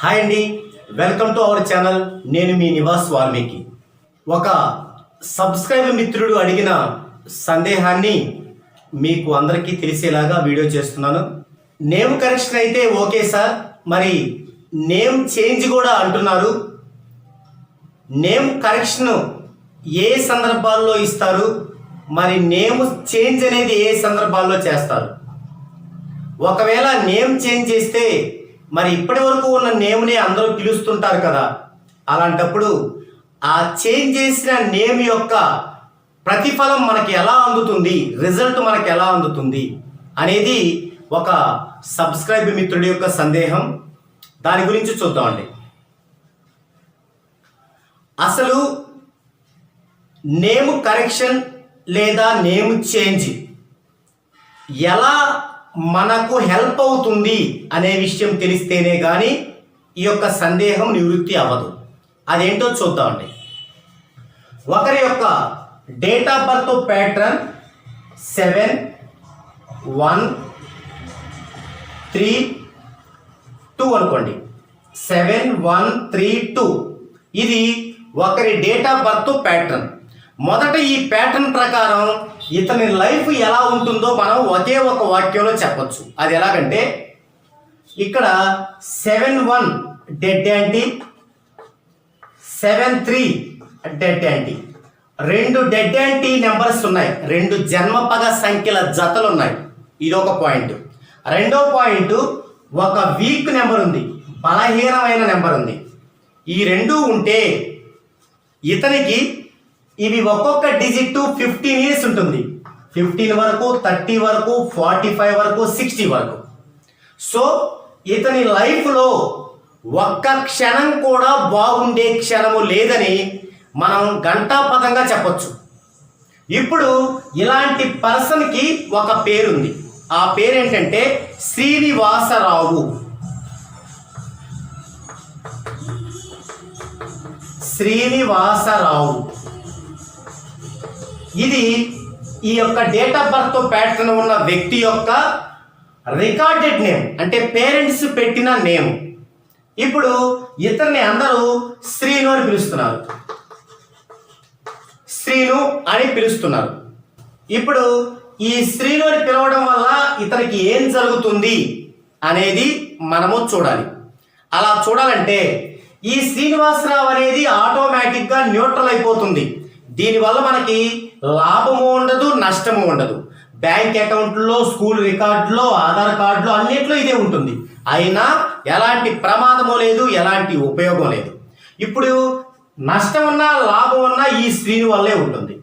Hi అండి. Welcome to our channel. నేను మీ నివాస్ వాల్మీకి. ఒక సబ్స్క్రైబర్ మిత్రుడు అడిగిన సందేహాన్ని మీకు అందరికీ తెలిసేలాగా వీడియో చేస్తున్నాను. నేమ్ కరెక్షన్ అయితే ఓకే సార్. మరి నేమ్ చేంజ్ కూడా అంటున్నారు. నేమ్ కరెక్షన్ ఏ సందర్భాల్లో ఇస్తారు? మరి నేమ్ చేంజ్ అనేది ఏ సందర్భాల్లో చేస్తారు? ఒకవేళ నేమ్ చేంజ్ చేస్తే మరి ఇప్పటి వరకు ఉన్న నేమ్ని అందరూ పిలుస్తుంటారు కదా. అలాంటప్పుడు ఆ చేంజ్ చేసిన నేమ్ యొక్క ప్రతిఫలం మనకి ఎలా అందుతుంది? రిజల్ట్ మనకి ఎలా అందుతుంది? అనేది ఒక సబ్స్క్రైబ్ మిత్రుడి యొక్క సందేహం. దాని గురించి చూద్దామండి అసలు నేమ్ కరెక్షన్ లేదా నేమ్ చేంజ్ ఎలా మనకు హెల్ప్ అవుతుంది అనే విషయం తెలిస్తేనే కానీ ఈ యొక్క సందేహం నివృత్తి అవ్వదు. అదేంటో చూద్దామండి ఒకరి యొక్క date of birth pattern seven one three two అనుకోండి. సెవెన్ వన్ త్రీ టూ ఇది ఒకరి డేట్ ఆఫ్ బర్త్ ప్యాటర్న్ మొదట ఈ ప్యాటర్న్ ప్రకారం ఇతని లైఫ్ ఎలా ఉంటుందో మనం ఒకే ఒక వాక్యంలో చెప్పచ్చు. అది ఎలాగంటే ఇక్కడ seven one dead anti seven three dead anti రెండు డెడ్ యాంటీ నెంబర్స్ ఉన్నాయి. రెండు జన్మపగ సంఖ్యల జతలు ఉన్నాయి. ఇది ఒక పాయింట్ రెండో పాయింట్ ఒక వీక్ నెంబర్ ఉంది. బలహీనమైన నెంబర్ ఉంది. ఈ రెండు ఉంటే ఇతనికి ఇవి ఒక్కొక్క డిజిట్ ఫిఫ్టీన్ ఇయర్స్ ఉంటుంది. ఫిఫ్టీన్ వరకు థర్టీ వరకు ఫార్టీ ఫైవ్ వరకు సిక్స్టీ వరకు. సో ఇతని లైఫ్లో ఒక్క క్షణం కూడా బాగుండే క్షణము లేదని మనం ఘంటాపథంగా చెప్పొచ్చు. ఇప్పుడు ఇలాంటి పర్సన్కి ఒక పేరుంది. ఆ పేరేంటంటే శ్రీనివాసరావు. శ్రీనివాసరావు. ఇది ఈ యొక్క డేట్ ఆఫ్ బర్త్ ప్యాటర్న్ ఉన్న వ్యక్తి యొక్క రికార్డెడ్ నేమ్ అంటే పేరెంట్స్ పెట్టిన నేమ్ ఇప్పుడు ఇతన్ని అందరూ శ్రీను అని పిలుస్తున్నారు. శ్రీను అని పిలుస్తున్నారు. ఇప్పుడు ఈ శ్రీను అని పిలవడం వల్ల ఇతనికి ఏం జరుగుతుంది అనేది మనము చూడాలి. అలా చూడాలంటే ఈ శ్రీనివాసరావు అనేది ఆటోమేటిక్గా న్యూట్రల్ అయిపోతుంది. దీనివల్ల మనకి లాభము ఉండదు నష్టము ఉండదు. బ్యాంక్ అకౌంట్లో స్కూల్ రికార్డులో ఆధార్ కార్డులో అన్నిట్లో ఇదే ఉంటుంది. అయినా ఎలాంటి ప్రమాదము లేదు ఎలాంటి ఉపయోగం లేదు. ఇప్పుడు నష్టం ఉన్నా లాభం ఉన్నా ఈ శ్రీను వల్లే ఉంటుంది.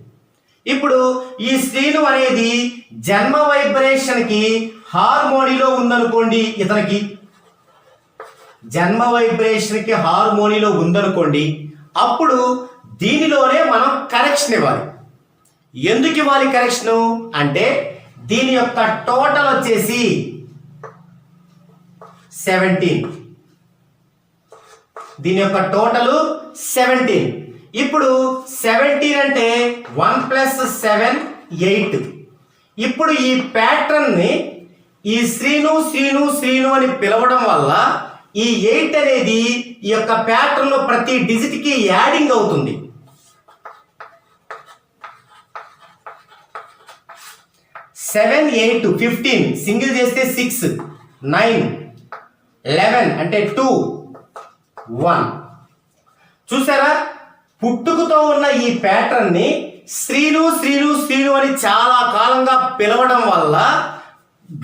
ఇప్పుడు ఈ స్త్రీను అనేది జన్మ వైబ్రేషన్కి హార్మోనిలో ఉందనుకోండి ఇతనికి. జన్మ వైబ్రేషన్కి హార్మోనిలో ఉందనుకోండి అప్పుడు దీనిలోనే మనం కరెక్షన్ ఇవ్వాలి. ఎందుకు ఇవ్వాలి కరెక్షన్ అంటే దీని యొక్క టోటల్ వచ్చేసి సెవెంటీన్ దీని యొక్క టోటల్ సెవెంటీన్ ఇప్పుడు సెవెంటీన్ అంటే వన్ ప్లస్ సెవెన్ ఎయిట్ ఇప్పుడు ఈ ప్యాటర్న్ని ఈ శ్రీను శ్రీను శ్రీను అని పిలవడం వల్ల ఈ ఎయిట్ అనేది ఈ యొక్క ప్యాటర్న్లో ప్రతి డిజిట్కి యాడింగ్ అవుతుంది. Seven eight fifteen. సింగిల్ చేస్తే సిక్స్ నైన్ లెవెన్ అంటే టూ వన్. చూసారా? పుట్టుకతో ఉన్న ఈ ప్యాటర్న్ని స్త్రీలు స్త్రీలు స్త్రీలు అని చాలా కాలంగా పిలవడం వల్ల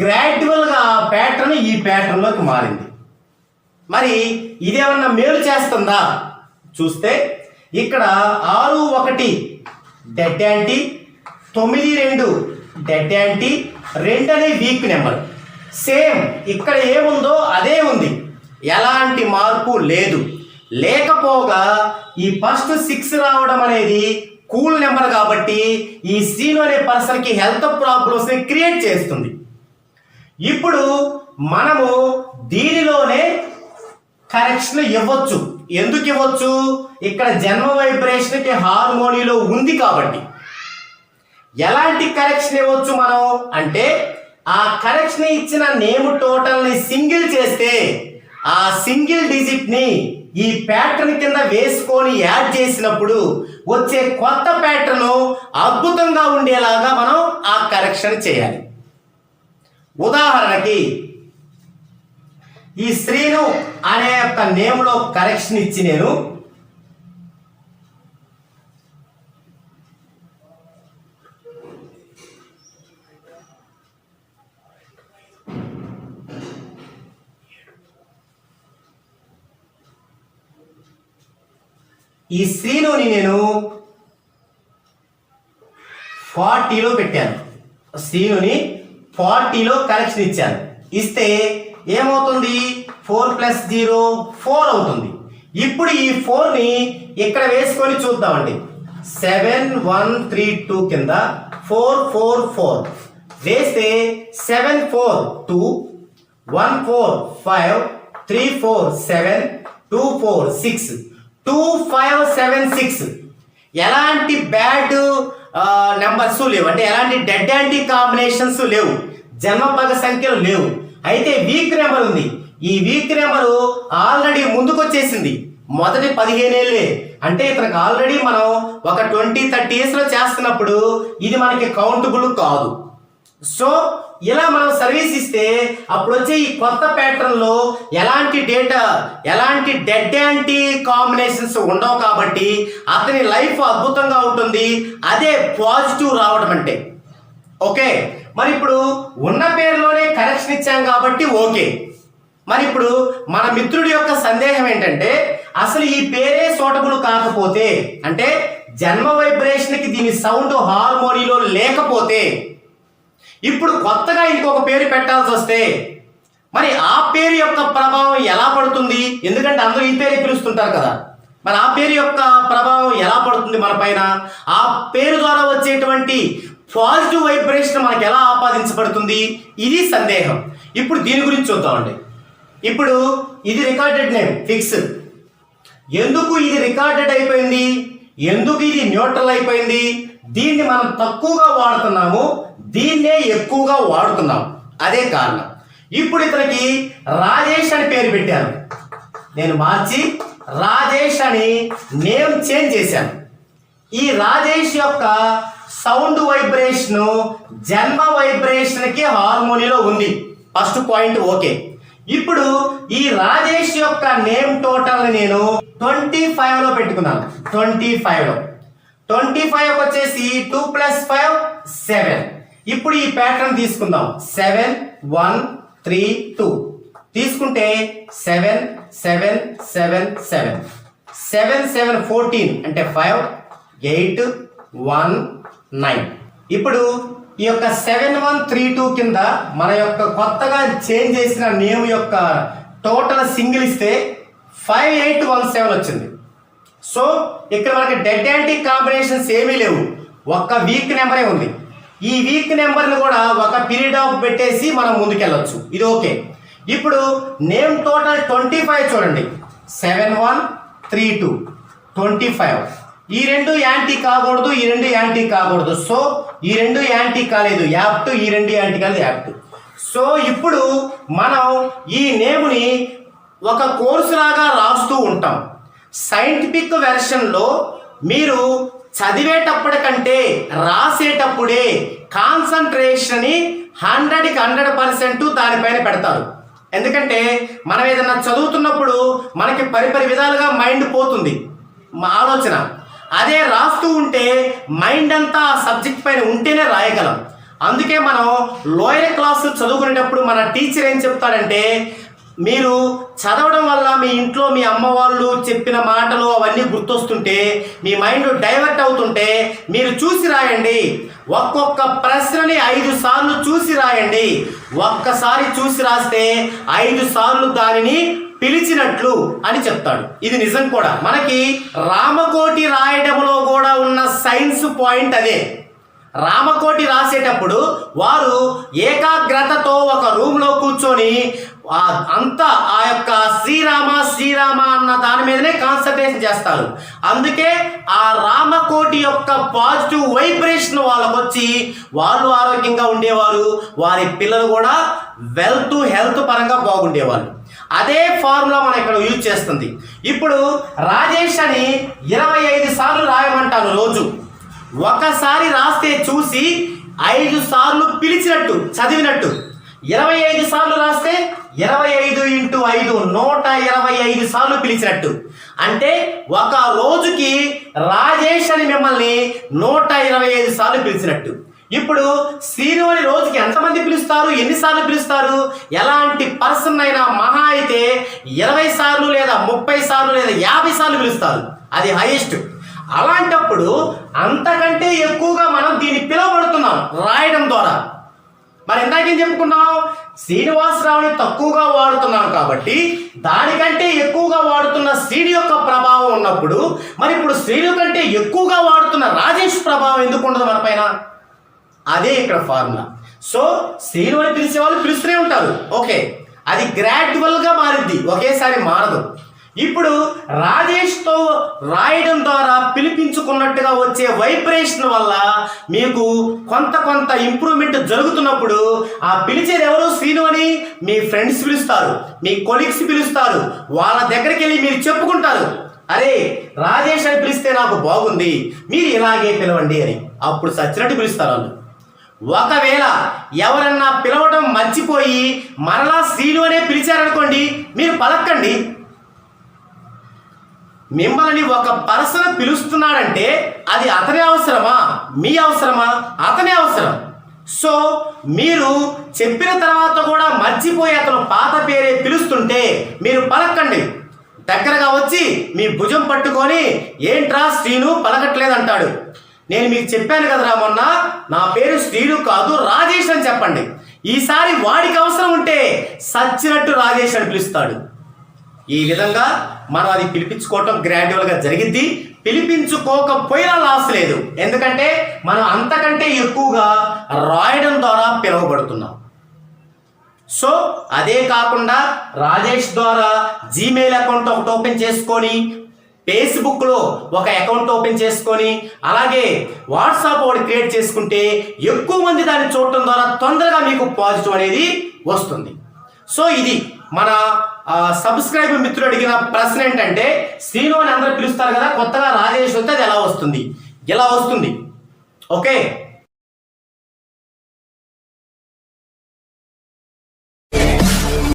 గ్రాడ్యువల్గా ఆ ప్యాటర్న్ ఈ ప్యాటర్న్లోకి మారింది. మరి ఇదేమన్నా మేలు చేస్తుందా? చూస్తే ఇక్కడ ఆరు ఒకటి డెడ్ యాంటీ తొమ్మిది రెండు డెడ్ యాంటీ రెండు అనే వీక్ నెంబర్ సేమ్ ఇక్కడ ఏముందో అదే ఉంది. ఎలాంటి మార్పు లేదు. లేకపోగా ఈ ఫస్ట్ సిక్స్ రావడం అనేది కూల్ నెంబర్ కాబట్టి ఈ సీను అనే పర్సన్కి హెల్త్ ప్రాబ్లమ్స్ని క్రియేట్ చేస్తుంది. ఇప్పుడు మనము దీనిలోనే కరెక్షన్ ఇవ్వచ్చు. ఎందుకు ఇవ్వచ్చు? ఇక్కడ జన్మ వైబ్రేషన్కి హార్మోనిలో ఉంది కాబట్టి. ఎలాంటి కరెక్షన్ ఇవ్వచ్చు మనం? అంటే ఆ కరెక్షన్ ఇచ్చిన నేమ్ టోటల్ని సింగిల్ చేస్తే ఆ సింగిల్ డిజిట్ని ఈ ప్యాటర్న్ కింద వేసుకొని యాడ్ చేసినప్పుడు వచ్చే కొత్త ప్యాటర్న్ అద్భుతంగా ఉండేలాగా మనం ఆ కరెక్షన్ చేయాలి. ఉదాహరణకి ఈ శ్రీను అనే యొక్క నేమ్లో కరెక్షన్ ఇచ్చి నేను ఈ శ్రీనుని నేను ఫార్టీలో పెట్టాను. శ్రీనుని ఫార్టీలో కరెక్షన్ ఇచ్చాను. ఇస్తే ఏమవుతుంది? ఫోర్ ప్లస్ జీరో ఫోర్ అవుతుంది. ఇప్పుడు ఈ ఫోర్ని ఇక్కడ వేసుకొని చూద్దామండి. సెవెన్ వన్ త్రీ టూ కింద ఫోర్ ఫోర్ ఫోర్. వేస్తే seven four two one four five three four seven two four six. Two five seven six ఎలాంటి బ్యాడ్ నెంబర్స్ లేవు. అంటే ఎలాంటి డెడ్ యాంటీ కాంబినేషన్స్ లేవు. జన్మపగ సంఖ్యలు లేవు. అయితే వీక్ నెంబర్ ఉంది. ఈ వీక్ నెంబర్ ఆల్రెడీ ముందుకొచ్చేసింది. మొదటి పదిహేను ఏళ్ళే. అంటే ఇతనికి ఆల్రెడీ మనం ఒక ట్వంటీ థర్టీ ఇయర్స్లో చేస్తున్నప్పుడు ఇది మనకి కౌంటబుల్ కాదు. సో ఇలా మనం సర్వీస్ ఇస్తే అప్పుడు వచ్చే ఈ కొత్త ప్యాటర్న్లో ఎలాంటి డేటా ఎలాంటి డెడ్ యాంటీ కాంబినేషన్స్ ఉండవు కాబట్టి అతని లైఫ్ అద్భుతంగా ఉంటుంది. అదే పాజిటివ్ రావడం అంటే. ఓకే? మరి ఇప్పుడు ఉన్న పేరులోనే కరెక్షన్ ఇచ్చాం కాబట్టి ఓకే. మరి ఇప్పుడు మన మిత్రుడి యొక్క సందేహం ఏంటంటే అసలు ఈ పేరే సూటబుల్ కాకపోతే అంటే జన్మ వైబ్రేషన్కి దీని సౌండ్ హార్మోనీలో లేకపోతే ఇప్పుడు కొత్తగా ఇంకొక పేరు పెట్టాల్సి వస్తే మరి ఆ పేరు యొక్క ప్రభావం ఎలా పడుతుంది? ఎందుకంటే అందరూ ఈ పేరే పిలుస్తుంటారు కదా. మరి ఆ పేరు యొక్క ప్రభావం ఎలా పడుతుంది మన పైన? ఆ పేరు ద్వారా వచ్చేటువంటి పాజిటివ్ వైబ్రేషన్ మనకు ఎలా ఆపాదించబడుతుంది? ఇది సందేహం. ఇప్పుడు దీని గురించి చూద్దామండి. ఇప్పుడు ఇది రికార్డెడ్ నేమ్ ఫిక్స్. ఎందుకు ఇది రికార్డెడ్ అయిపోయింది? ఎందుకు ఇది న్యూట్రల్ అయిపోయింది? దీన్ని మనం తక్కువగా వాడుతున్నాము. దీన్నే ఎక్కువగా వాడుతున్నాం. అదే కారణం. ఇప్పుడు ఇతనికి రాజేష్ అని పేరు పెట్టాను నేను మార్చి రాజేష్ అని నేమ్ చేంజ్ చేశాను. ఈ రాజేష్ యొక్క సౌండ్ వైబ్రేషన్ జన్మ వైబ్రేషన్కి హార్మోనీలో ఉంది. First point okay. ఇప్పుడు ఈ రాజేష్ యొక్క నేమ్ టోటల్ నేను ట్వంటీ ఫైవ్లో పెట్టుకున్నాను. ట్వంటీ ఫైవ్లో. ట్వంటీ ఫైవ్ వచ్చేసి టూ ప్లస్ ఫైవ్ సెవెన్. ఇప్పుడు ఈ ప్యాటర్న్ తీసుకుందాం. సెవెన్ వన్ త్రీ టూ తీసుకుంటే seven seven seven seven seven seven fourteen అంటే ఫైవ్ ఎయిట్ వన్ నైన్ ఇప్పుడు ఈ యొక్క సెవెన్ వన్ త్రీ టూ కింద మన యొక్క కొత్తగా చేంజ్ చేసిన నేమ్ యొక్క టోటల్ సింగిల్ ఇస్తే ఫైవ్ ఎయిట్ వన్ సెవెన్ వచ్చింది. సో ఇక్కడ మనకి డెడ్ యాంటీ కాంబినేషన్స్ ఏమీ లేవు. ఒక్క వీక్ నెంబరే ఉంది. ఈ వీక్ నెంబర్ని కూడా ఒక పీరియడ్ ఆఫ్ పెట్టేసి మనం ముందుకెళ్ళొచ్చు. ఇది ఓకే. ఇప్పుడు నేమ్ టోటల్ ట్వంటీ ఫైవ్ చూడండి. Seven one three two. Twenty five. ఈ రెండు యాంటీ కాకూడదు ఈ రెండు యాంటీ కాకూడదు. సో ఈ రెండు యాంటీ కాలేదు. యాప్ టు ఈ రెండు యాంటీ కాలేదు యాప్ట్. సో ఇప్పుడు మనం ఈ నేముని ఒక కోర్సు లాగా రాస్తూ ఉంటాం. సైంటిఫిక్ వెర్షన్లో మీరు చదివేటప్పటికంటే రాసేటప్పుడే కాన్సన్ట్రేషన్ని హండ్రెడ్కి హండ్రెడ్ పర్సెంట్ దానిపైన పెడతారు. ఎందుకంటే మనం ఏదైనా చదువుతున్నప్పుడు మనకి పరిపరి విధాలుగా మైండ్ పోతుంది. మా ఆలోచన. అదే రాస్తూ ఉంటే మైండ్ అంతా ఆ సబ్జెక్ట్ పైన ఉంటేనే రాయగలం. అందుకే మనం లోయర్ క్లాస్ చదువుకునేటప్పుడు మన టీచర్ ఏం చెప్తాడంటే మీరు చదవడం వల్ల మీ ఇంట్లో మీ అమ్మ వాళ్ళు చెప్పిన మాటలు అవన్నీ గుర్తొస్తుంటే మీ మైండ్ డైవర్ట్ అవుతుంటే మీరు చూసి రాయండి. ఒక్కొక్క ప్రశ్నని ఐదు సార్లు చూసి రాయండి. ఒక్కసారి చూసి రాస్తే ఐదు సార్లు దానిని పిలిచినట్లు అని చెప్తాడు. ఇది నిజం కూడా. మనకి రామకోటి రాయడంలో కూడా ఉన్న సైన్స్ పాయింట్ అదే. రామకోటి రాసేటప్పుడు వారు ఏకాగ్రతతో ఒక రూమ్లో కూర్చొని అంతా ఆ యొక్క శ్రీరామ శ్రీరామ అన్న దాని మీదనే కాన్సన్ట్రేషన్ చేస్తారు. అందుకే ఆ రామకోటి యొక్క పాజిటివ్ వైబ్రేషన్ వాళ్ళకు వచ్చి వాళ్ళు ఆరోగ్యంగా ఉండేవారు. వారి పిల్లలు కూడా వెల్త్ హెల్త్ పరంగా బాగుండేవాళ్ళు. అదే ఫార్ములా మనం ఇక్కడ యూజ్ చేస్తుంది. ఇప్పుడు రాజేష్ అని ఇరవై ఐదు సార్లు రాయమంటాను రోజు. ఒకసారి రాస్తే చూసి ఐదు సార్లు పిలిచినట్టు చదివినట్టు. ఇరవై ఐదు సార్లు రాస్తే ఇరవై ఐదు ఇంటూ ఐదు నూట ఇరవై ఐదు సార్లు పిలిచినట్టు. అంటే ఒక రోజుకి రాజేష్ అని మిమ్మల్ని నూట ఇరవై ఐదు సార్లు పిలిచినట్టు. ఇప్పుడు శ్రీను అని రోజుకి ఎంతమంది పిలుస్తారు? ఎన్నిసార్లు పిలుస్తారు? ఎలాంటి పర్సన్ అయినా మహా అయితే ఇరవై సార్లు లేదా ముప్పై సార్లు లేదా యాభై సార్లు పిలుస్తారు. అది హైయెస్ట్. అలాంటప్పుడు అంతకంటే ఎక్కువగా మనం దీన్ని పిలువబడుతున్నాం రాయడం ద్వారా. మరి ఇందాకేం చెప్పుకున్నాం శ్రీనివాసరావుని తక్కువగా వాడుతున్నాం కాబట్టి దానికంటే ఎక్కువగా వాడుతున్న శ్రీని యొక్క ప్రభావం ఉన్నప్పుడు మరి ఇప్పుడు శ్రీను కంటే ఎక్కువగా వాడుతున్న రాజేష్ ప్రభావం ఎందుకు ఉండదు మన పైన? అదే ఇక్కడ ఫార్ములా. సో శ్రీను అని పిలిచే వాళ్ళు పిలుస్తూనే ఉంటారు. ఓకే. అది గ్రాడ్యువల్గా మారిద్ది. ఒకేసారి మారదు. ఇప్పుడు రాజేష్తో రాయడం ద్వారా పిలిపించుకున్నట్టుగా వచ్చే వైబ్రేషన్ వల్ల మీకు కొంత కొంత ఇంప్రూవ్మెంట్ జరుగుతున్నప్పుడు ఆ పిలిచేది ఎవరు? శ్రీను అని మీ ఫ్రెండ్స్ పిలుస్తారు మీ కొలీగ్స్ పిలుస్తారు వాళ్ళ దగ్గరికి వెళ్ళి మీరు చెప్పుకుంటారు. అరే రాజేష్ అని పిలిస్తే నాకు బాగుంది మీరు ఇలాగే పిలవండి అని. అప్పుడు సచ్చినట్టు పిలుస్తారు వాళ్ళు. ఒకవేళ ఎవరన్నా పిలవడం మర్చిపోయి మరలా శ్రీను అనే పిలిచారనుకోండి మీరు పలక్కండి. మిమ్మల్ని ఒక పర్సన్ పిలుస్తున్నాడంటే అది అతని అవసరమా? మీ అవసరమా? అతని అవసరం. సో మీరు చెప్పిన తర్వాత కూడా మర్చిపోయి అతను పాత పేరే పిలుస్తుంటే మీరు పలకండి దగ్గరగా వచ్చి మీ భుజం పట్టుకొని ఏంట్రా శ్రీను? పలకట్లేదంటాడు. నేను మీకు చెప్పాను కదరా మొన్న నా పేరు శ్రీను కాదు రాజేష్ అని చెప్పండి. ఈసారి వాడికి అవసరం ఉంటే సచ్చినట్టు రాజేష్ అని పిలుస్తాడు. ఈ విధంగా మనం అది పిలిపించుకోవటం గ్రాడ్యువల్గా జరిగింది. పిలిపించుకోకపోయినా లాస్ లేదు. ఎందుకంటే మనం అంతకంటే ఎక్కువగా రాయడం ద్వారా పిలువబడుతున్నాం. సో అదే కాకుండా రాజేష్ ద్వారా జీమెయిల్ అకౌంట్ ఒకటి ఓపెన్ చేసుకొని ఫేస్బుక్లో ఒక అకౌంట్ ఓపెన్ చేసుకొని అలాగే వాట్సాప్ ఒకటి క్రియేట్ చేసుకుంటే ఎక్కువ మంది దాన్ని చూడటం ద్వారా తొందరగా మీకు పాజిటివ్ అనేది వస్తుంది. సో ఇది మన సబ్స్క్రైబ్ మిత్రుడు అడిగిన ప్రశ్న ఏంటంటే శ్రీను అని అందరూ పిలుస్తారు కదా కొత్తగా రాజేష్ వస్తే అది ఎలా వస్తుంది? ఎలా వస్తుంది? ఓకే.